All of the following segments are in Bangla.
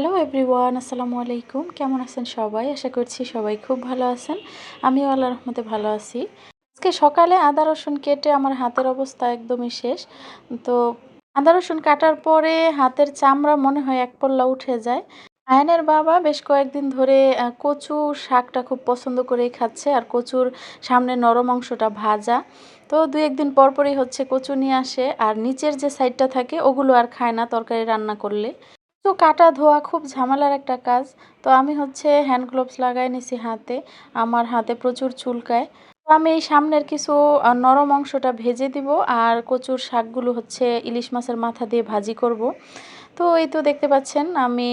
হ্যালো এভরিওয়ান আসসালামু আলাইকুম কেমন আছেন সবাই? আশা করছি সবাই খুব ভালো আছেন। আমিও আল্লাহ রহমতে ভালো আছি। আজকে সকালে আদা রসুন কেটে আমার হাতের অবস্থা একদমই শেষ। তো আদা রসুন কাটার পরে হাতের চামড়া মনে হয় এক পল্লা উঠে যায়। আয়নের বাবা বেশ কয়েকদিন ধরে কচু শাকটা খুব পছন্দ করেই খাচ্ছে আর কচুর সামনে নরম অংশটা ভাজা। তো দু একদিন পর পরই হচ্ছে কচু নিয়ে আসে আর নিচের যে সাইডটা থাকে, ওগুলো আর খায় না তরকারি রান্না করলে। তো কাটা ধোয়া খুব ঝামেলার একটা কাজ, তো আমি হচ্ছে হ্যান্ড গ্লোভস লাগাই নিছি হাতে, আমার হাতে প্রচুর চুলকায়। তো আমি এই সামনের কিছু নরম অংশটা ভেজে দিব আর কচুর শাকগুলো হচ্ছে ইলিশ মাছের মাথা দিয়ে ভাজি করব। তো এই তো দেখতে পাচ্ছেন, আমি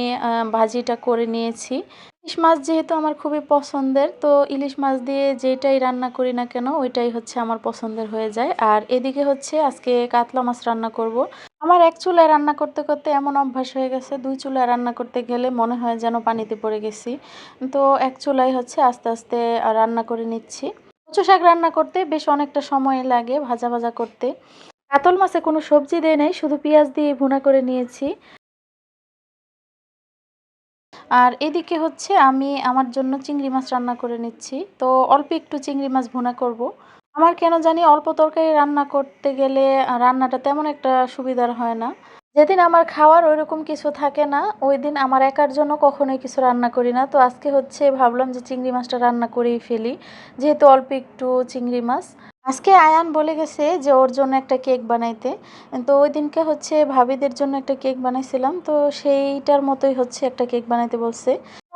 ভাজিটা করে নিয়েছি। ইলিশ মাছ যেহেতু আমার খুবই পছন্দের, তো ইলিশ মাছ দিয়ে যেটাই রান্না করি না কেন, ওইটাই হচ্ছে আমার পছন্দের হয়ে যায়। আর এদিকে হচ্ছে আজকে কাতলা মাছ রান্না করব। আমার এক চুলায় রান্না করতে করতে এমন অভ্যাস হয়ে গেছে, দুই চুলায় রান্না করতে গেলে মনে হয় যেন পানিতে পড়ে গেছি। তো এক চুলায় হচ্ছে আস্তে আস্তে রান্না করে নিচ্ছি। কচু শাক রান্না করতে বেশ অনেকটা সময় লাগে ভাজা ভাজা করতে। কাতল মাছে কোনো সবজি দেয় নাই, শুধু পেঁয়াজ দিয়ে ভুনা করে নিয়েছি। আর এদিকে হচ্ছে আমি আমার জন্য চিংড়ি মাছ রান্না করে নিচ্ছি। তো অল্প একটু চিংড়ি মাছ ভুনা করব। আমার কেন জানি অল্প তরকারি রান্না করতে গেলে রান্নাটা তেমন একটা সুবিধার হয় না। যেদিন আমার খাওয়ার ওইরকম কিছু থাকে না ওই দিন আমার একার জন্য কখনোই কিছু রান্না করি না। তো আজকে হচ্ছে ভাবলাম যে চিংড়ি মাছটা রান্না করেই ফেলি, যেহেতু অল্প একটু চিংড়ি মাছ। আজকে আয়ান বলে গেছে যে ওর জন্য একটা কেক বানাইতে। তো ওই দিনকে হচ্ছে ভাবিদের জন্য একটা কেক বানাইছিলাম, তো সেইটার মতোই হচ্ছে একটা কেক বানাইতে বলছে।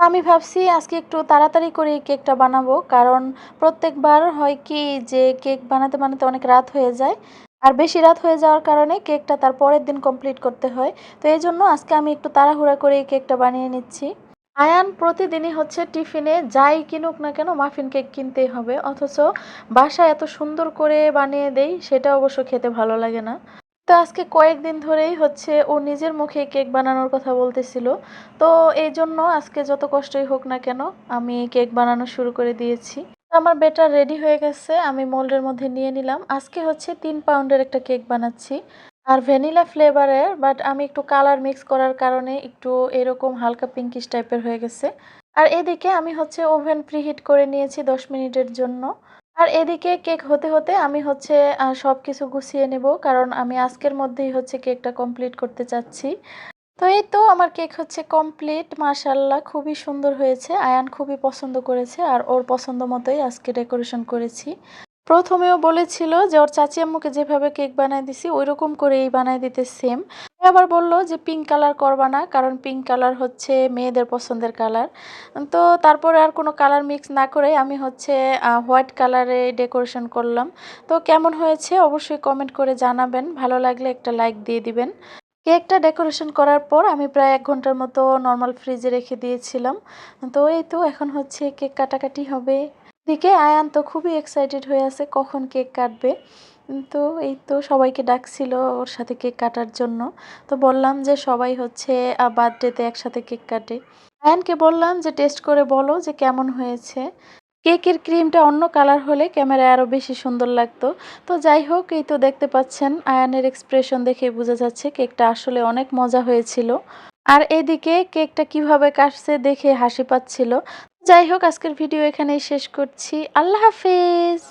আমি ভাবছি আজকে একটু তাড়াতাড়ি করে কেকটা বানাবো, কারণ প্রত্যেকবার হয় কি যে কেক বানাতে বানাতে অনেক রাত হয়ে যায়। আর বেশি রাত হয়ে যাওয়ার কারণে কেকটা তার পরের দিন কমপ্লিট করতে হয়। তো এই জন্য আজকে আমি একটু তাড়াহুড়া করে কেকটা বানিয়ে নিচ্ছি। আয়ান প্রতিদিনই হচ্ছে টিফিনে যাই কিনুক না কেন মাফিন কেক কিনতেই হবে। অথচ বাসা এত সুন্দর করে বানিয়ে দেই, সেটা অবশ্য খেতে ভালো লাগে না। তো আজকে কয়েকদিন ধরেই হচ্ছে ও নিজের মুখে কেক বানানোর কথা বলতেছিল। তো এই জন্য আজকে যত কষ্টই হোক না কেন আমি কেক বানানো শুরু করে দিয়েছি। আমার বেটার রেডি হয়ে গেছে, আমি মোল্ডের মধ্যে নিয়ে নিলাম। আজকে হচ্ছে তিন পাউন্ডের একটা কেক বানাচ্ছি। আর ভ্যানিলা ফ্লেভারের, বাট আমি একটু কালার মিক্স করার কারণে একটু এরকম হালকা পিঙ্কিশ টাইপের হয়ে গেছে। আর এদিকে আমি হচ্ছে ওভেন প্রিহিট করে নিয়েছি দশ মিনিটের জন্য। আর এদিকে কেক হতে হতে আমি হচ্ছে সব কিছু গুছিয়ে নেব। কারণ আমি আজকের মধ্যেই হচ্ছে কেকটা কমপ্লিট করতে চাচ্ছি। তো এই তো আমার কেক হচ্ছে কমপ্লিট মাশাল্লাহ খুবই সুন্দর হয়েছে। আয়ান খুবই পছন্দ করেছে আর ওর পছন্দ মতোই আজকে ডেকোরেশন করেছি। প্রথমেও বলেছিল যে, ওর চাচি আম্মুকে যেভাবে কেক বানায় দিছি ওই রকম করেই বানায় দিতে সেম আবার বলল যে পিঙ্ক কালার করবা না, কারণ পিঙ্ক কালার হচ্ছে মেয়েদের পছন্দের কালার তো তারপরে আর কোনো কালার মিক্স না করে আমি হচ্ছে হোয়াইট কালারে ডেকোরেশন করলাম। তো কেমন হয়েছে অবশ্যই কমেন্ট করে জানাবেন। ভালো লাগলে একটা লাইক দিয়ে দিবেন। কেকটা ডেকোরেশন করার পর আমি প্রায় এক ঘণ্টার মতো নর্মাল ফ্রিজে রেখে দিয়েছিলাম। তো এই তো, এখন হচ্ছে কেক কাটাকাটি হবে। দিকে আয়ান তো খুবই এক্সাইটেড হয়ে আছে কখন কেক কাটবে। তো এই তো সবাইকে ডাকছিল ওর সাথে কেক কাটার জন্য। তো বললাম যে সবাই হচ্ছে বার্থডেতে একসাথে কেক কাটে। আয়ানকে বললাম যে টেস্ট করে বলো যে কেমন হয়েছে। কেকের ক্রিমটা অন্য কালার হলে ক্যামেরায় আরও বেশি সুন্দর লাগতো। তো যাই হোক, এই তো দেখতে পাচ্ছেন আয়ানের এক্সপ্রেশন দেখে বোঝা যাচ্ছে কেকটা আসলে অনেক মজা হয়েছিল। আর এদিকে কেকটা কীভাবে কাটছে দেখে হাসি পাচ্ছিল। যাই হোক, আজকের ভিডিও এখানেই শেষ করছি। আল্লাহ হাফেজ!